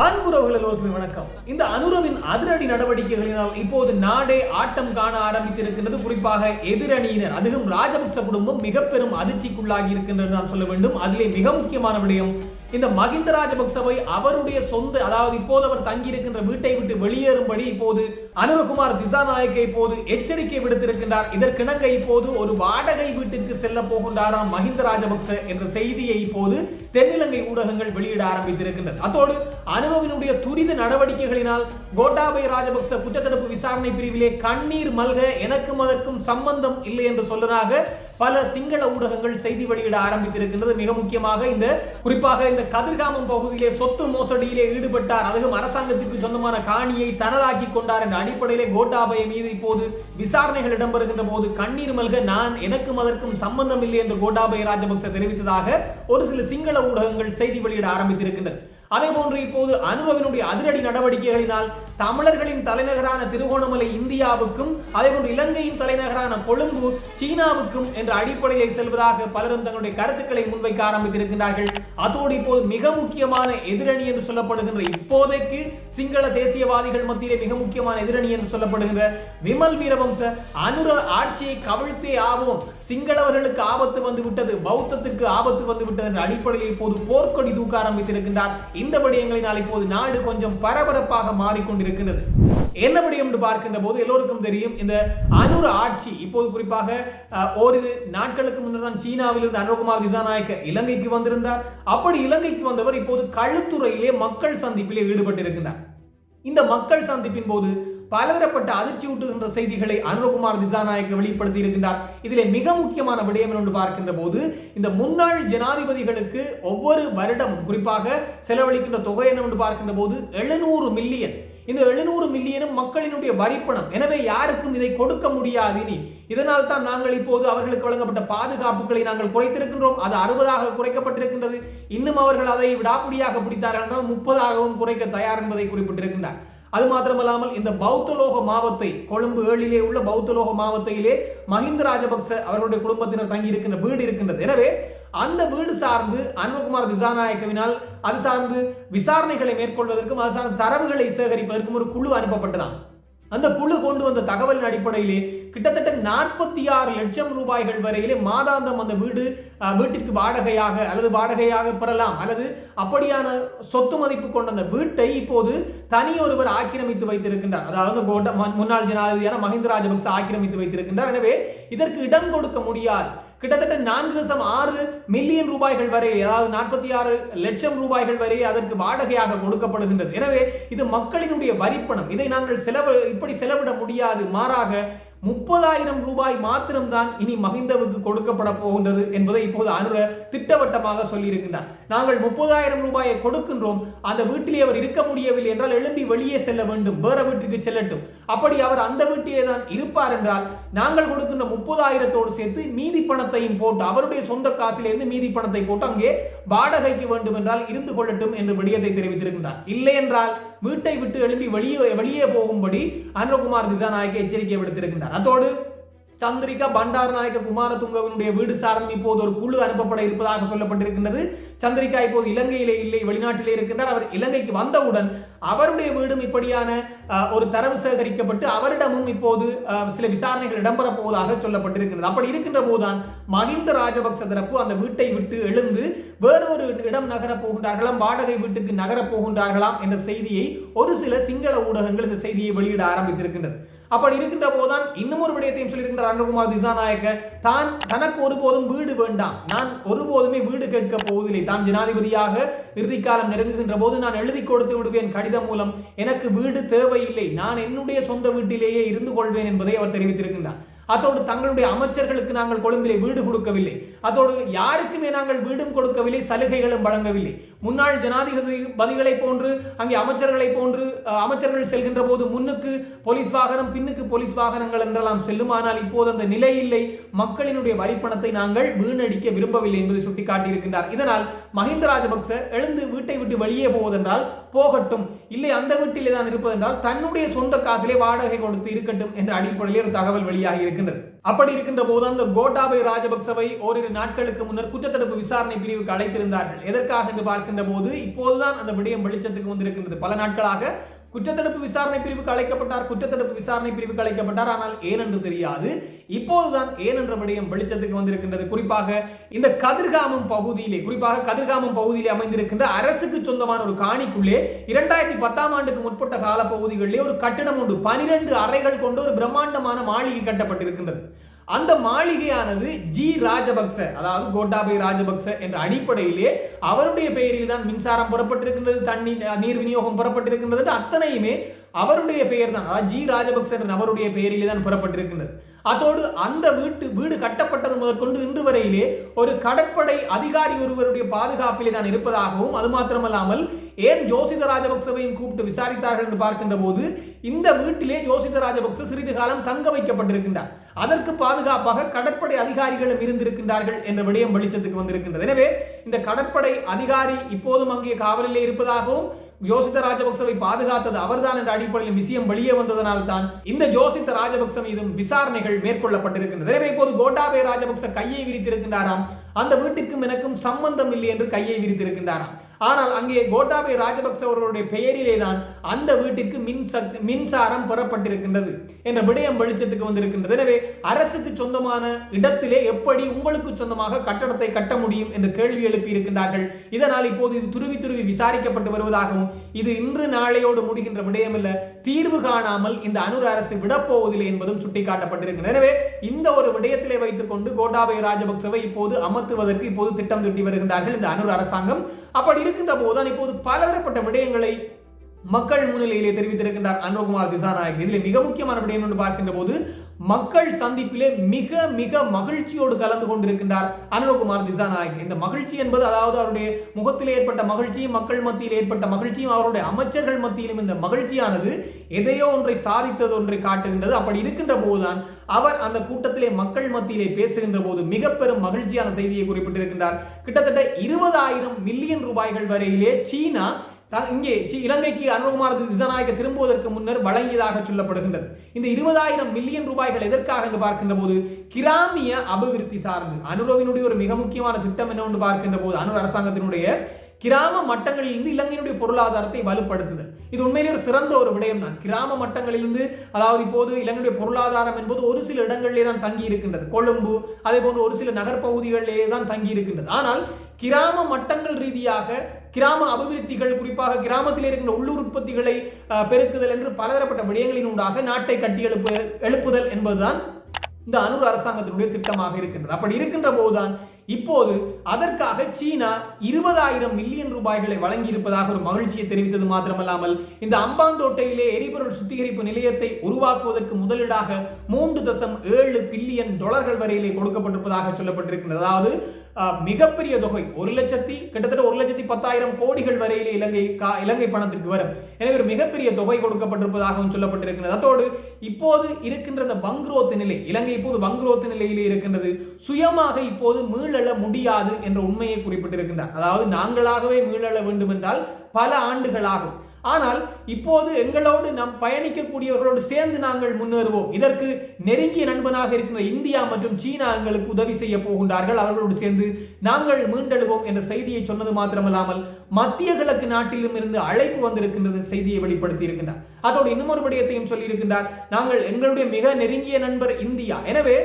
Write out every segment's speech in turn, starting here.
அன்புறவுகள் எல்லோருக்குமே வணக்கம். இந்த அனுரவின் அதிரடி நடவடிக்கைகளினால் இப்போது நாடே ஆட்டம் காண ஆரம்பித்திருக்கின்றது. குறிப்பாக எதிரணியினர் அதுவும் ராஜபக்ச குடும்பம் மிக பெரும் அதிர்ச்சிக்குள்ளாகி இருக்கின்றது நான் சொல்ல வேண்டும். அதிலே மிக முக்கியமான விடயம் இந்த மகிந்த ராஜபக்சவை அவருடைய சொந்த அதாவது இப்போது அவர் தங்கியிருக்கின்ற வீட்டை விட்டு வெளியேறும்படி இப்போது அனுரகுமார் திசாநாயக்க இப்போது எச்சரிக்கை விடுத்திருக்கின்றார். இதற்கிணங்க இப்போது ஒரு வாடகை வீட்டுக்கு செல்ல போகின்றாராம் மகிந்த ராஜபக்ச என்ற செய்தியை இப்போது தென்னிலங்கை ஊடகங்கள் வெளியிட ஆரம்பித்திருக்கின்றது அத்தோடு அனுபவினுடைய துரித நடவடிக்கைகளினால் கோட்டாபய ராஜபக்ச குற்றத்தடுப்பு விசாரணை பிரிவிலே கண்ணீர் மல்க எனக்கும் அதற்கும் சம்பந்தம் இல்லை என்று சொல்லனாக பல சிங்கள ஊடகங்கள் செய்தி வெளியிட ஆரம்பித்திருக்கின்றது. மிக முக்கியமாக இந்த குறிப்பாக இந்த கதிர்காமம் பகுதியிலே சொத்து மோசடியிலே ஈடுபட்டார். அதுவும் அரசாங்கத்திற்கு சொந்தமான காணியை தனதாக்கி கொண்டார் என்ற அடிப்படையிலே கோட்டாபய மீது இப்போது விசாரணைகள் இடம்பெறுகின்ற போது கண்ணீர் மல்க நான் எனக்கும் அதற்கும் சம்பந்தம் இல்லை என்று கோட்டாபய ராஜபக்ச தெரிவித்ததாக ஒரு சில சிங்கள ஊடகங்கள் செய்தி வெளியிட ஆரம்பித்திருக்கின்றது அதே போன்று இப்போது அனுபவினுடைய அதிரடி நடவடிக்கைகளினால் தமிழர்களின் தலைநகரான திருகோணமலை இந்தியாவுக்கும் அதேபோன்று இலங்கையின் தலைநகரான கொழும்பு சீனாவுக்கும் என்ற அடிப்படையை செல்வதாக பலரும் தங்களுடைய கருத்துக்களை முன்வைக்க ஆரம்பித்திருக்கிறார்கள் அதோடு இப்போது மிக முக்கியமான எதிரணி என்று சொல்லப்படுகின்ற இப்போதைக்கு சிங்கள தேசியவாதிகள் மத்தியிலே மிக முக்கியமான எதிரணி என்று சொல்லப்படுகின்ற விமல் வீரவம்ச அனுர ஆட்சியை கவிழ்த்தே ஆவோம். சிங்களவர்களுக்கு ஆபத்து வந்து விட்டது பௌத்தத்துக்கு ஆபத்து வந்து விட்டது என்ற அடிப்படையில் இப்போது போர்க்கொடி தூக்க ஆரம்பித்திருக்கின்றார். இந்த விடயங்களினால் இப்போது நாடு கொஞ்சம் பரபரப்பாக மாறிக்கொண்டிருக்கிறது என்ன விடயம் என்று பார்க்கின்ற போது எல்லோருக்கும் தெரியும் இந்த அனுர ஆட்சி இப்போது குறிப்பாக ஓரிரு நாட்களுக்கு முன்னர் தான் சீனாவிலிருந்து அனுரகுமார் திசாநாயக்க இலங்கைக்கு வந்திருந்தார். அப்படி இலங்கைக்கு வந்தவர் இப்போது கழுத்துறையிலே மக்கள் சந்திப்பிலே ஈடுபட்டிருக்கின்றார். இந்த மக்கள் சந்திப்பின் போது பலதரப்பட்ட அதிர்ச்சி ஊட்டுகின்ற செய்திகளை அனுரகுமார் திசாநாயக்க வெளிப்படுத்தி இருக்கின்றார். இதிலே மிக முக்கியமான விடயம் என்று பார்க்கின்ற போது இந்த முன்னாள் ஜனாதிபதிகளுக்கு ஒவ்வொரு வருடம் குறிப்பாக செலவழிக்கின்ற தொகை என்னவென்று பார்க்கின்ற போது எழுநூறு மில்லியன். இந்த எழுநூறு மில்லியனும் மக்களினுடைய வரிப்பணம். எனவே யாருக்கும் இதை கொடுக்க முடியாது இனி. இதனால் தான் நாங்கள் இப்போது அவர்களுக்கு வழங்கப்பட்ட பாதுகாப்புகளை நாங்கள் குறைத்திருக்கின்றோம். அது அறுபதாக குறைக்கப்பட்டிருக்கின்றது. இன்னும் அவர்கள் அதை விடாப்பிடியாக பிடித்தார்கள் என்றால் முப்பதாகவும் குறைக்க தயார் என்பதை குறிப்பிட்டிருக்கின்றார். அது மாத்திரமல்லாமல் இந்த பௌத்தலோக மாவத்தை கொழும்பு ஏழிலே உள்ள பௌத்தலோக மாவத்தையிலே மஹிந்த ராஜபக்ச அவர்களுடைய குடும்பத்தினர் தங்கி இருக்கின்ற வீடு இருக்கின்றது. எனவே அந்த வீடு சார்ந்து அன்பகுமார் திசாநாயக்கவினால் அது சார்ந்து விசாரணைகளை மேற்கொள்வதற்கும் அது சார்ந்த தரவுகளை சேகரிப்பதற்கும் ஒரு குழு அனுப்பப்பட்டதான் அந்த குழு கொண்டு வந்த தகவலின் அடிப்படையிலே கிட்டத்தட்ட நாற்பத்தி ஆறு லட்சம் ரூபாய்கள் வரையிலே மாதாந்தம் அந்த வீடு வீட்டிற்கு வாடகையாக அல்லது வாடகையாக பெறலாம். அல்லது அப்படியான சொத்து மதிப்பு கொண்ட அந்த வீட்டை இப்போது தனியொருவர் ஆக்கிரமித்து வைத்திருக்கின்றார். அதாவது முன்னாள் ஜனாதிபதியான மஹிந்த ராஜபக்ச ஆக்கிரமித்து வைத்திருக்கின்றார். எனவே இதற்கு இடம் கொடுக்க முடியாது. கிட்டத்தட்ட நான்கு தசம் ஆறு மில்லியன் ரூபாய்கள் வரை அதாவது நாற்பத்தி ஆறு லட்சம் ரூபாய்கள் வரை அதற்கு வாடகையாக கொடுக்கப்படுகின்றது. எனவே இது மக்களினுடைய வரிப்பணம். இதை நாங்கள் செலவு இப்படி செலவிட முடியாது. மாறாக முப்பதாயிரம் ரூபாய் மாத்திரம்தான் இனி மஹிந்தவுக்கு கொடுக்கப்பட போகின்றது என்பதை இப்போது அனுர திட்டவட்டமாக சொல்லியிருக்கின்றார். நாங்கள் முப்பதாயிரம் ரூபாயை கொடுக்கின்றோம். அந்த வீட்டிலே அவர் இருக்க முடியவில்லை என்றால் எழும்பி வெளியே செல்ல வேண்டும். வேற வீட்டுக்கு செல்லட்டும். அப்படி அவர் அந்த வீட்டிலே தான் இருப்பார் என்றால் நாங்கள் கொடுக்கின்ற முப்பதாயிரத்தோடு சேர்த்து மீதி பணத்தையும் போட்டு அவருடைய சொந்த காசிலிருந்து மீதி பணத்தை போட்டு அங்கே வாடகைக்கு வேண்டும் என்றால் இருந்து கொள்ளட்டும் என்று விடயத்தை தெரிவித்திருக்கின்றார். இல்லை என்றால் வீட்டை விட்டு எழும்பி வெளியே வெளியே போகும்படி அனுரகுமார் திசாநாயக்க எச்சரிக்கை விடுத்திருக்கின்றார். அதோடு சந்திரிகா பண்டாரநாயக்க குமாரதுங்கவனுடைய வீடு சார்ந்து இப்போது ஒரு குழு அனுப்பப்பட இருப்பதாக சொல்லப்பட்டிருக்கின்றது. சந்திரிகா இப்போது இலங்கையிலே இல்லை வெளிநாட்டிலே இருக்கின்றார். அவர் இலங்கைக்கு வந்தவுடன் அவருடைய வீடும் இப்படியான ஒரு தரவு சேகரிக்கப்பட்டு அவரிடமும் இப்போது சில விசாரணைகள் இடம்பெறப் போவதாக சொல்லப்பட்டிருக்கிறது அப்படி இருக்கின்ற போதுதான் மஹிந்த ராஜபக்ச தரப்பு அந்த வீட்டை விட்டு எழுந்து வேறொரு இடம் நகரப் போகின்றார்களாம் வாடகை வீட்டுக்கு நகரப் போகின்றார்களாம் என்ற செய்தியை ஒரு சில சிங்கள ஊடகங்கள் இந்த செய்தியை வெளியிட ஆரம்பித்திருக்கின்றது. அப்படி இருக்கின்ற போதுதான் இன்னும் ஒரு விடயத்தையும் சொல்லியிருக்கின்ற அனுகுமார் திசாநாயக்க தான் தனக்கு ஒருபோதும் வீடு வேண்டாம். நான் ஒருபோதுமே வீடு கேட்க போவதில்லை. தான் ஜனாதிபதியாக இறுதிக்காலம் நெருங்குகின்ற போது நான் எழுதி கொடுத்து விடுவேன் கடிதம் மூலம். எனக்கு வீடு தேவையில்லை. நான் என்னுடைய சொந்த வீட்டிலேயே இருந்து கொள்வேன் என்பதை அவர் தெரிவித்திருக்கின்றார். அதோடு தங்களுடைய அமைச்சர்களுக்கு நாங்கள் கொழும்பிலே வீடு கொடுக்கவில்லை. அதோடு யாருக்குமே நாங்கள் வீடும் கொடுக்கவில்லை சலுகைகளும் வழங்கவில்லை. முன்னாள் ஜனாதிபதி பதிகளை போன்று அங்கே அமைச்சர்களை போன்று அமைச்சர்கள் செல்கின்ற போது முன்னுக்கு போலீஸ் வாகனம் பின்னுக்கு போலீஸ் வாகனங்கள் என்றெல்லாம் செல்லுமானால் இப்போது அந்த நிலை இல்லை. மக்களினுடைய வரிப்பணத்தை நாங்கள் வீணடிக்க விரும்பவில்லை என்பதை சுட்டிக்காட்டியிருக்கின்றார். இதனால் மஹிந்த ராஜபக்ச எழுந்து வீட்டை விட்டு வெளியே போவதென்றால் போகட்டும். இல்லை அந்த வீட்டிலே தான் இருப்பதென்றால் தன்னுடைய சொந்த காசிலே வாடகை கொடுத்து இருக்கட்டும் என்ற அடிப்படையில் ஒரு தகவல் வெளியாகி இருக்கின்றது. அப்படி இருக்கின்ற போது அந்த கோட்டாபய ராஜபக்சவை ஓரிரு நாட்களுக்கு முன்னர் குற்றத்தடுப்பு விசாரணை பிரிவுக்கு அழைத்திருந்தார்கள். எதற்காக என்று பார்க்கின்ற போது இப்போதுதான் அந்த விடயம் வெளிச்சத்துக்கு வந்திருக்கின்றது. பல நாட்களாக குற்றத்தடுப்பு விசாரணை பிரிவுக்கு அழைக்கப்பட்டார். குற்றத்தடுப்பு விசாரணை பிரிவுக்கு அழைக்கப்பட்டார். ஆனால் ஏனென்று தெரியாது. இப்போதுதான் ஏனென்ற விடயம் வெளிச்சத்துக்கு வந்திருக்கின்றது. குறிப்பாக இந்த கதிர்காமம் பகுதியிலே குறிப்பாக கதிர்காமம் பகுதியிலே அமைந்திருக்கின்ற அரசுக்கு சொந்தமான ஒரு காணிக்குள்ளே இரண்டாயிரத்தி பத்தாம் ஆண்டுக்கு முற்பட்ட கால பகுதிகளிலே ஒரு கட்டிடம் உண்டு. பனிரெண்டு அறைகள் கொண்டு ஒரு பிரம்மாண்டமான மாளிகை கட்டப்பட்டிருக்கின்றது. அந்த மாளிகையானது ஜி ராஜபக்ச அதாவது கோட்டாபை ராஜபக்ச என்ற அடிப்படையிலே அவருடைய பெயரில் தான் மின்சாரம் புறப்பட்டிருக்கின்றது தண்ணி நீர் விநியோகம் புறப்பட்டிருக்கின்றது அத்தனையுமே அவருடைய பெயர் தான் ஜி ராஜபக்ச என்ற நபருடைய பெயரிலே தான் புறப்பட்டிருக்கின்றது. அதோடு அந்த வீட்டு வீடு கட்டப்பட்டது முதற்கொண்டு இன்று வரையிலே ஒரு கடற்படை அதிகாரி ஒருவருடைய பாதுகாப்பிலே தான் இருப்பதாகவும் அது மாத்திரமல்லாமல் ஏன் ஜோசித ராஜபக்சவையும் கூப்பிட்டு விசாரித்தார்கள் என்று பார்க்கின்ற போது இந்த வீட்டிலே ஜோசித ராஜபக்ச சிறிது காலம் தங்க வைக்கப்பட்டிருக்கின்றார். அதற்கு பாதுகாப்பாக கடற்படை அதிகாரிகளும் இருந்திருக்கின்றார்கள் என்ற விடயம் வெளிச்சத்துக்கு வந்திருக்கின்றது. எனவே இந்த கடற்படை அதிகாரி இப்போதும் அங்கே காவலிலே இருப்பதாகவும் யோசித்த ராஜபக்சவை பாதுகாத்தது அவர்தான் என்ற அடிப்படையில் விஷயம் வெளியே வந்ததனால் தான் இந்த ஜோசித்த ராஜபக்ச மீதும் விசாரணைகள் மேற்கொள்ளப்பட்டிருக்கின்றன. எனவே இப்போது கோட்டாபே ராஜபக்ச கையை விரித்திருக்கின்றாராம். அந்த வீட்டுக்கும் எனக்கும் சம்பந்தம் இல்லை என்று கையை விரித்திருக்கின்றாராம். ஆனால் அங்கே கோட்டாபய ராஜபக்ச அவர்களுடைய பெயரிலே தான் அந்த வீட்டிற்கு மின் மின்சாரம் பெறப்பட்டிருக்கின்றது என்ற விடயம் வெளிச்சத்துக்கு வந்திருக்கின்றது. எனவே அரசுக்கு சொந்தமான இடத்திலே எப்படி உங்களுக்கு சொந்தமாக கட்டடத்தை கட்ட முடியும் என்று கேள்வி எழுப்பி இருக்கின்றார்கள் இதனால் இப்போது இது துருவி துருவி விசாரிக்கப்பட்டு வருவதாகவும் இது இன்று நாளையோடு முடிகின்ற விடயம் தீர்வு காணாமல் இந்த அனுர அரசு விடப்போவதில்லை என்பதும் சுட்டிக்காட்டப்பட்டிருக்கிறது எனவே இந்த ஒரு விடயத்திலே வைத்துக் கொண்டு கோட்டாபய ராஜபக்சவை இப்போது அமர்த்துவதற்கு இப்போது திட்டம் திட்டி வருகின்றார்கள் இந்த அனுர் அரசாங்கம். அப்படி இருக்கின்ற போதுதான் இப்போது பலதரப்பட்ட விடயங்களை மக்கள் முன்னிலையிலே தெரிவித்திருக்கின்றார் அனுகுமார் திசாநாயக். இதில் மிக முக்கியமான விடயம் என்று பார்க்கின்ற போது மக்கள் சந்திப்பிலே மிக மிக மகிழ்ச்சியோடு கலந்து கொண்டிருக்கின்றார் அனுகுமார் திசாநாயக். இந்த மகிழ்ச்சி என்பது அதாவது அவருடைய முகத்தில் ஏற்பட்ட மகிழ்ச்சியும் மக்கள் மத்தியில் ஏற்பட்ட மகிழ்ச்சியும் அவருடைய அமைச்சர்கள் மத்தியிலும் இந்த மகிழ்ச்சியானது எதையோ ஒன்றை சாதித்தது ஒன்றை காட்டுகின்றது. அப்படி இருக்கின்ற போதுதான் அவர் அந்த கூட்டத்திலே மக்கள் மத்தியிலே பேசுகின்ற போது மிக பெரும் மகிழ்ச்சியான செய்தியை குறிப்பிட்டிருக்கின்றார். கிட்டத்தட்ட இருபதாயிரம் மில்லியன் ரூபாய்கள் வரையிலே சீனா இங்கே இலங்கைக்கு அனுகுமார் திசநாயக திரும்புவதற்கு முன்னர் வழங்கியதாக சொல்லப்படுகின்றது. இந்த இருபதாயிரம் மில்லியன் ரூபாய்கள் எதற்காக என்று பார்க்கின்ற போது கிராமிய அபிவிருத்தி சார்ந்து அனுரவினுடைய ஒரு மிக முக்கியமான திட்டம் என்னவென்று பார்க்கின்ற போது அனுர் அரசாங்கத்தினுடைய கிராம மட்டங்களிலிருந்து இலங்கையினுடைய பொருளாதாரத்தை வலுப்படுத்துதல். இது உண்மையிலே ஒரு சிறந்த ஒரு விடயம் தான் கிராம மட்டங்களிலிருந்து அதாவது இப்போது இலங்கையுடைய பொருளாதாரம் என்பது ஒரு சில இடங்களிலே தான் தங்கி இருக்கின்றது. கொழும்பு அதே போன்று ஒரு சில நகர்ப்பகுதிகளிலே தான் தங்கி இருக்கின்றது. ஆனால் கிராம மட்டங்கள் ரீதியாக கிராம அபிவிருத்திகள் குறிப்பாக கிராமத்தில் இருக்கின்ற உள்ளூர் உற்பத்திகளை பெருக்குதல் என்று பலதரப்பட்ட விடயங்களின் உண்டாக நாட்டை கட்டி எழுப்பு எழுப்புதல் என்பதுதான் இந்த அனுர் அரசாங்கத்தினுடைய திட்டமாக இருக்கின்றது. அப்படி இருக்கின்ற போதுதான் இப்போது அதற்காக சீனா இருபதாயிரம் மில்லியன் ரூபாய்களை வழங்கி இருப்பதாக ஒரு மகிழ்ச்சியை தெரிவித்தது மாத்திரமல்லாமல் இந்த அம்பாந்தோட்டையிலே எரிபொருள் சுத்திகரிப்பு நிலையத்தை உருவாக்குவதற்கு முதலீடாக மூன்று தசம் ஏழு பில்லியன் டாலர்கள் வரையிலே கொடுக்கப்பட்டிருப்பதாக சொல்லப்பட்டிருக்கின்றது. அதாவது மிகப்பெரிய தொகை. ஒரு லட்சத்தி கிட்டத்தட்ட ஒரு லட்சத்தி பத்தாயிரம் கோடிகள் வரையிலே இலங்கை இலங்கை பணத்திற்கு வரும். எனவே ஒரு மிகப்பெரிய தொகை கொடுக்கப்பட்டிருப்பதாகவும் சொல்லப்பட்டிருக்கிறது. அதோடு இப்போது இருக்கின்ற அந்த பங்குரோத்து நிலை இலங்கை இப்போது பங்குரோத்து நிலையிலே இருக்கின்றது. சுயமாக இப்போது மீளெழ முடியாது என்ற உண்மையை குறிப்பிட்டிருக்கின்றார். அதாவது நாங்களாகவே மீளெழ வேண்டும் என்றால் பல ஆண்டுகளாகும். ஆனால் இப்போது எங்களோடு நாம் பயணிக்கக்கூடியவர்களோடு சேர்ந்து நாங்கள் முன்னேறுவோம். இதற்கு நெருங்கிய நண்பனாக இருக்கிற இந்தியா மற்றும் சீனா எங்களுக்கு உதவி செய்ய போகின்றார்கள். அவர்களோடு சேர்ந்து நாங்கள் மீண்டெழுவோம் என்ற செய்தியை சொன்னது மாத்திரமல்லாமல் மத்திய கிழக்கு நாட்டிலும் இருந்து அழைப்பு வந்திருக்கின்றது செய்தியை வெளிப்படுத்தி இருக்கின்றார். அதோடு இன்னும் ஒரு விடயத்தையும் சொல்லியிருக்கின்றார். நாங்கள் எங்களுடைய மிக நெருங்கிய நண்பர் இந்தியா. எனவே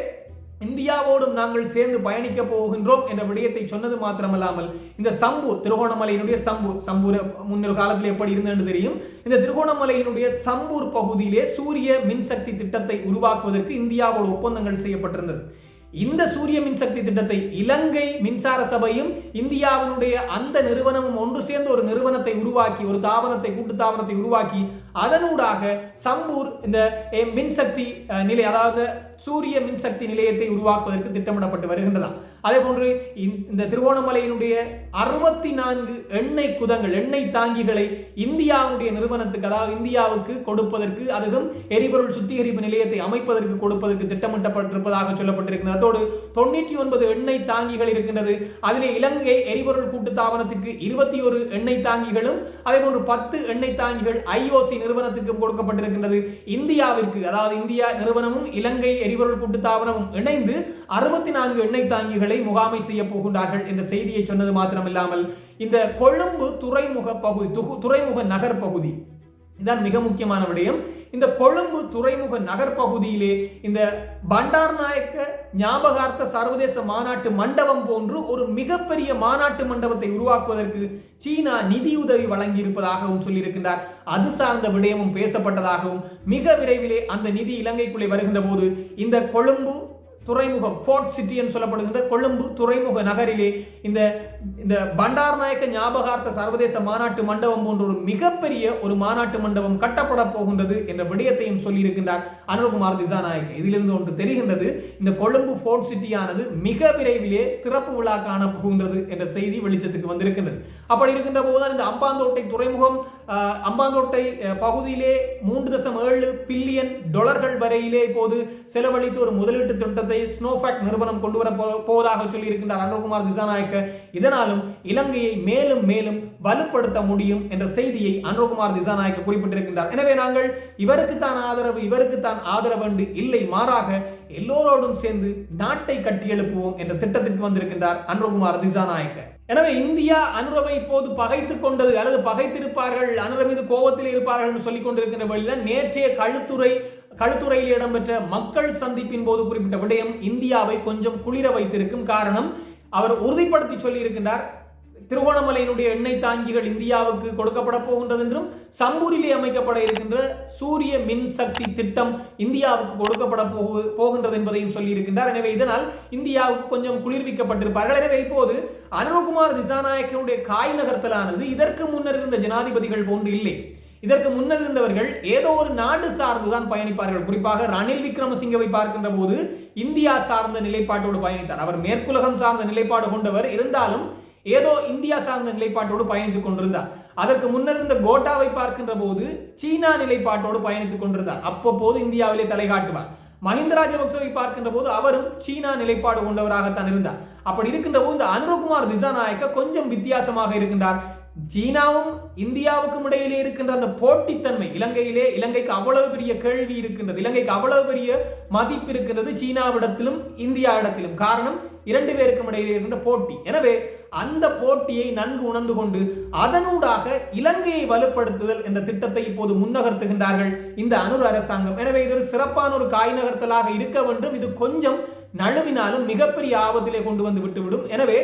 இந்தியாவோடும் நாங்கள் சேர்ந்து பயணிக்க போகின்றோம் என்ற விடயத்தை சொன்னது மாத்திரமல்லாமல் இந்த சம்பூர் திருகோணமலையினுடைய சம்பூர் சம்பூர் முன்னொரு காலத்தில் எப்படி இருந்தது தெரியும். இந்த திருகோணமலையினுடைய சம்பூர் பகுதியிலே சூரிய மின்சக்தி திட்டத்தை உருவாக்குவதற்கு இந்தியாவோட ஒப்பந்தங்கள் செய்யப்பட்டிருந்தது. இந்த சூரிய மின்சக்தி திட்டத்தை இலங்கை மின்சார சபையும் இந்தியாவினுடைய அந்த நிறுவனமும் ஒன்று சேர்ந்து ஒரு நிறுவனத்தை உருவாக்கி ஒரு தாவனத்தை கூட்டு தாவனத்தை உருவாக்கி அதனூடாக சம்பூர் இந்த மின்சக்தி நிலை அதாவது சூரிய மின்சக்தி நிலையத்தை உருவாக்குவதற்கு திட்டமிடப்பட்டு வருகின்றதாம். அதே போன்று இந்த திருவோணமலையினுடைய அறுபத்தி நான்கு எண்ணெய் குதங்கள் எண்ணெய் தாங்கிகளை இந்தியாவுடைய நிறுவனத்துக்கு அதாவது இந்தியாவுக்கு கொடுப்பதற்கு அதுவும் எரிபொருள் சுத்திகரிப்பு நிலையத்தை அமைப்பதற்கு கொடுப்பதற்கு திட்டமிட்டப்பட்டிருப்பதாக சொல்லப்பட்டிருக்கிறது. அதோடு தொண்ணூற்றி ஒன்பது எண்ணெய் தாங்கிகள் இருக்கின்றது. அதிலே இலங்கை எரிபொருள் கூட்டு தாவனத்திற்கு இருபத்தி ஒரு எண்ணெய் தாங்கிகளும் அதே போன்று பத்து எண்ணெய் தாங்கிகள் ஐஓசி நிறுவனத்துக்கு கொடுக்கப்பட்டிருக்கின்றது. இந்தியாவிற்கு அதாவது இந்தியா நிறுவனமும் இலங்கை எரிபொருள் கூட்டு தாவனமும் இணைந்து அறுபத்தி நான்கு எண்ணெய் தாங்கிகளை முகாமை செய்ய போகின்றார்கள் என்ற செய்தியை சொன்னது மாத்திரமில்லாமல் இந்த கொழும்பு துறைமுக பகுதி துறைமுக நகர் பகுதி. இதான் மிக முக்கியமான விடயம். இந்த கொழும்பு துறைமுக நகர் பகுதியிலே இந்த பண்டார் நாயக்க ஞாபகார்த்த சர்வதேச மாநாட்டு மண்டபம் போன்று ஒரு மிகப்பெரிய மாநாட்டு மண்டபத்தை உருவாக்குவதற்கு சீனா நிதியுதவி வழங்கி இருப்பதாகவும் சொல்லியிருக்கின்றார். அது சார்ந்த விடயமும் பேசப்பட்டதாகவும் மிக விரைவிலே அந்த நிதி இலங்கைக்குள்ளே வருகின்ற போது இந்த கொழும்பு துறைமுகம் ஃபோர்ட் சிட்டி என்று சொல்லப்படுகின்ற கொழும்பு துறைமுக நகரிலே இந்த இந்த பண்டார் நாயக்க ஞாபகார்த்த சர்வதேச மாநாட்டு மண்டபம் போன்ற ஒரு மிகப்பெரிய ஒரு மாநாட்டு மண்டபம் கட்டப்பட போகின்றது என்ற விடயத்தையும் சொல்லியிருக்கின்றார் அனுர்குமார் திசாநாயக்க. இதிலிருந்து ஒன்று தெரிகின்றது இந்த கொழும்பு ஃபோர்ட் சிட்டியானது மிக விரைவிலே திறப்பு விழா காண போகின்றது என்ற செய்தி வெளிச்சத்துக்கு வந்திருக்கின்றது. அப்படி இருக்கின்ற போதுதான் இந்த அம்பாந்தோட்டை துறைமுகம் அம்பாந்தோட்டை பகுதியிலே மூன்று தசம் ஏழு பில்லியன் டொலர்கள் வரையிலே இப்போது செலவழித்து ஒரு முதலீட்டு திட்டத்தை ஸ்னோஃபேக் நிறுவனம் கொண்டு வர போவதாக சொல்லியிருக்கின்றார் அனுகுமார் திசாநாயக்க. இதனாலும் இலங்கையை மேலும் மேலும் வலுப்படுத்த முடியும் என்ற செய்தியை அனுகுமார் திசாநாயக்க குறிப்பிட்டிருக்கின்றார். எனவே நாங்கள் இவருக்கு தான் ஆதரவு இவருக்கு தான் ஆதரவு என்று இல்லை மாறாக எல்லோரோடும் சேர்ந்து நாட்டை கட்டியெழுப்புவோம் என்ற திட்டத்திற்கு வந்திருக்கின்றார் அனுகுமார் திசாநாயக்க. எனவே இந்தியா அனுரவை இப்போது பகைத்து கொண்டது அல்லது பகைத்திருப்பார்கள் அனுர மீது கோபத்தில் இருப்பார்கள் என்று சொல்லிக் கொண்டிருக்கின்ற வழியில் நேற்றைய கழுத்துறை கழுத்துறையில் இடம்பெற்ற மக்கள் சந்திப்பின் போது குறிப்பிட்ட விடயம் இந்தியாவை கொஞ்சம் குளிர வைத்திருக்கும் காரணம் அவர் உறுதிப்படுத்தி சொல்லியிருக்கின்றார் திருகோணமலையினுடைய எண்ணெய் தாங்கிகள் இந்தியாவுக்கு கொடுக்கப்பட போகின்றது என்றும் சம்பூரிலே அமைக்கப்பட இருக்கின்ற சூரிய மின் சக்தி திட்டம் இந்தியாவுக்கு கொடுக்கப்பட போகின்றது என்பதையும் சொல்லியிருக்கின்றார். எனவே இதனால் இந்தியாவுக்கு கொஞ்சம் குளிர்விக்கப்பட்டிருப்பார்கள். எனவே இப்போது அனுகுமார் திசாநாயக்கனுடைய காய் நகர்த்தலானது இதற்கு முன்னர் இருந்த ஜனாதிபதிகள் போன்று இல்லை. இதற்கு முன்னர் இருந்தவர்கள் ஏதோ ஒரு நாடு சார்ந்துதான் பயணிப்பார்கள். குறிப்பாக ரணில் விக்ரமசிங்கவை பார்க்கின்ற போது இந்தியா சார்ந்த நிலைப்பாட்டோடு பயணித்தார். அவர் மேற்குலகம் சார்ந்த நிலைப்பாடு கொண்டவர். இருந்தாலும் ஏதோ இந்தியா சார்ந்த நிலைப்பாட்டோடு பயணித்துக் கொண்டிருந்தார். அதற்கு முன்னர் இருந்த கோட்டாவை பார்க்கின்ற போது சீனா நிலைப்பாட்டோடு பயணித்துக் கொண்டிருந்தார். அப்பப்போது இந்தியாவிலே தலை காட்டுவார். மஹிந்த ராஜபக்சவை பார்க்கின்ற போது அவரும் சீனா நிலைப்பாடு கொண்டவராகத்தான் இருந்தார். அப்படி இருக்கின்ற போது இந்த அனுரகுமார் திசாநாயக்க கொஞ்சம் வித்தியாசமாக இருக்கின்றார். சீனாவும் இந்தியாவுக்கும் இடையிலே இருக்கின்ற அந்த போட்டித்தன்மை இலங்கையிலே இலங்கைக்கு அவ்வளவு பெரிய கேள்வி இருக்கின்றது இலங்கைக்கு அவ்வளவு பெரிய மதிப்பு இருக்கின்றது சீனாவிடத்திலும் இந்தியாவிடத்திலும். காரணம் இரண்டு பேருக்கும் இடையிலே இருக்கின்ற போட்டி. எனவே அந்த போட்டியை நன்கு உணர்ந்து கொண்டு அதனூடாக இலங்கையை வலுப்படுத்துதல் என்ற திட்டத்தை இப்போது முன்னகர்த்துகின்றார்கள் இந்த அனுர் அரசாங்கம். எனவே இது ஒரு சிறப்பான ஒரு காய் நகர்த்தலாக இருக்க வேண்டும். இது கொஞ்சம் நழுவினாலும் மிகப்பெரிய ஆபத்திலே கொண்டு வந்து விட்டுவிடும். எனவே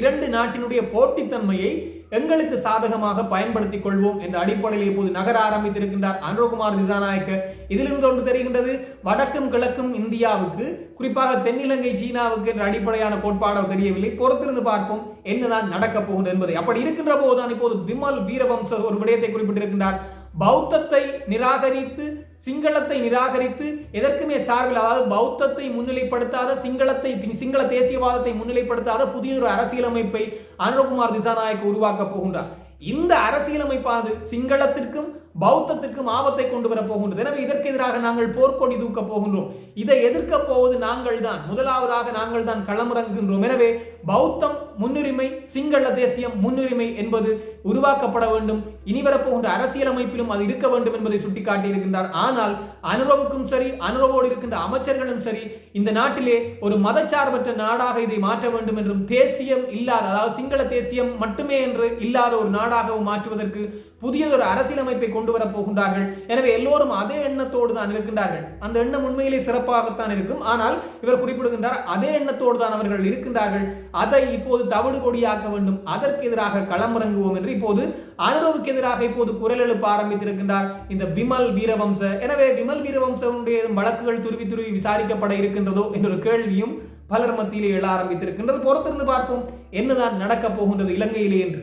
இரண்டு நாட்டினுடைய போட்டித்தன்மையை எங்களுக்கு சாதகமாக பயன்படுத்திக் கொள்வோம் என்ற அடிப்படையில் இப்போது நகர ஆரம்பித்திருக்கின்றார் அனுரகுமார் திசாநாயக்க. இதிலிருந்து ஒன்று தெரிகின்றது வடக்கும் கிழக்கும் இந்தியாவுக்கு குறிப்பாக தென்னிலங்கை சீனாவுக்கு என்ற அடிப்படையான கோட்பாடோ தெரியவில்லை. பொறுத்திருந்து பார்ப்போம் என்னதான் நடக்கப் போகின்றது என்பதை. அப்படி இருக்கின்ற போதுதான் இப்போது விமல் வீரவம்ச ஒரு விடயத்தை குறிப்பிட்டிருக்கின்றார். பௌத்தத்தை நிராகரித்து சிங்களத்தை நிராகரித்து எதற்குமே சார்பில் அதாவது பௌத்தத்தை முன்னிலைப்படுத்தாத சிங்களத்தை சிங்கள தேசியவாதத்தை முன்னிலைப்படுத்தாத புதிய ஒரு அரசியலமைப்பை அனுரகுமார் திசாநாயக் உருவாக்கப் போகின்றார். இந்த அரசியலமைப்பானது சிங்களத்திற்கும் பௌத்தத்திற்கும் ஆபத்தை கொண்டு வர போகின்றது. எனவே இதற்கு எதிராக நாங்கள் போர்க்கொடி தூக்க போகின்றோம். இதை எதிர்க்க போவது நாங்கள் தான் முதலாவதாக நாங்கள் தான் களமிறங்குகின்றோம். எனவே பௌத்தம் முன்னுரிமை சிங்கள தேசியம் முன்னுரிமை என்பது உருவாக்கப்பட வேண்டும். இனி வரப்போகின்ற அரசியலமைப்பிலும் அது இருக்க வேண்டும் என்பதை சுட்டிக்காட்டியிருக்கின்றார். ஆனால் அனுரவுக்கும் சரி அனுரவோடு இருக்கின்ற அமைச்சர்களும் சரி இந்த நாட்டிலே ஒரு மதச்சார்பற்ற நாடாக இதை மாற்ற வேண்டும் என்றும் தேசியம் இல்லாத அதாவது சிங்கள தேசியம் மட்டுமே என்று இல்லாத ஒரு நாடாகவும் மாற்றுவதற்கு புதியதொரு அரசியலமைப்பை கொண்டு வர போகின்றார்கள். எனவே எல்லோரும் அதே எண்ணத்தோடு தான் இருக்கின்றார்கள். அந்த எண்ணம் உண்மையிலே சிறப்பாகத்தான் இருக்கும். ஆனால் இவர் குறிப்பிடுகின்றார் அதே எண்ணத்தோடு தான் அவர்கள் இருக்கின்றார்கள். அதை இப்போது தவிடு கொடியாக்க வேண்டும். அதற்கு எதிராக களமிறங்குவோம் என்று இப்போது அனுரவுக்கு எதிராக இப்போது குரல் எழுப்ப ஆரம்பித்திருக்கின்றார் இந்த விமல் வீரவம்ச. எனவே விமல் வீரவம்சனுடைய வழக்குகள் துருவி துருவி விசாரிக்கப்பட இருக்கின்றதோ என்ற ஒரு கேள்வியும் பலர் மத்தியிலே எழ ஆரம்பித்திருக்கின்றது. பொறுத்திருந்து பார்ப்போம். என்னதான் நடக்கப் போகின்றது இலங்கையிலே என்று.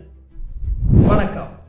Manacal.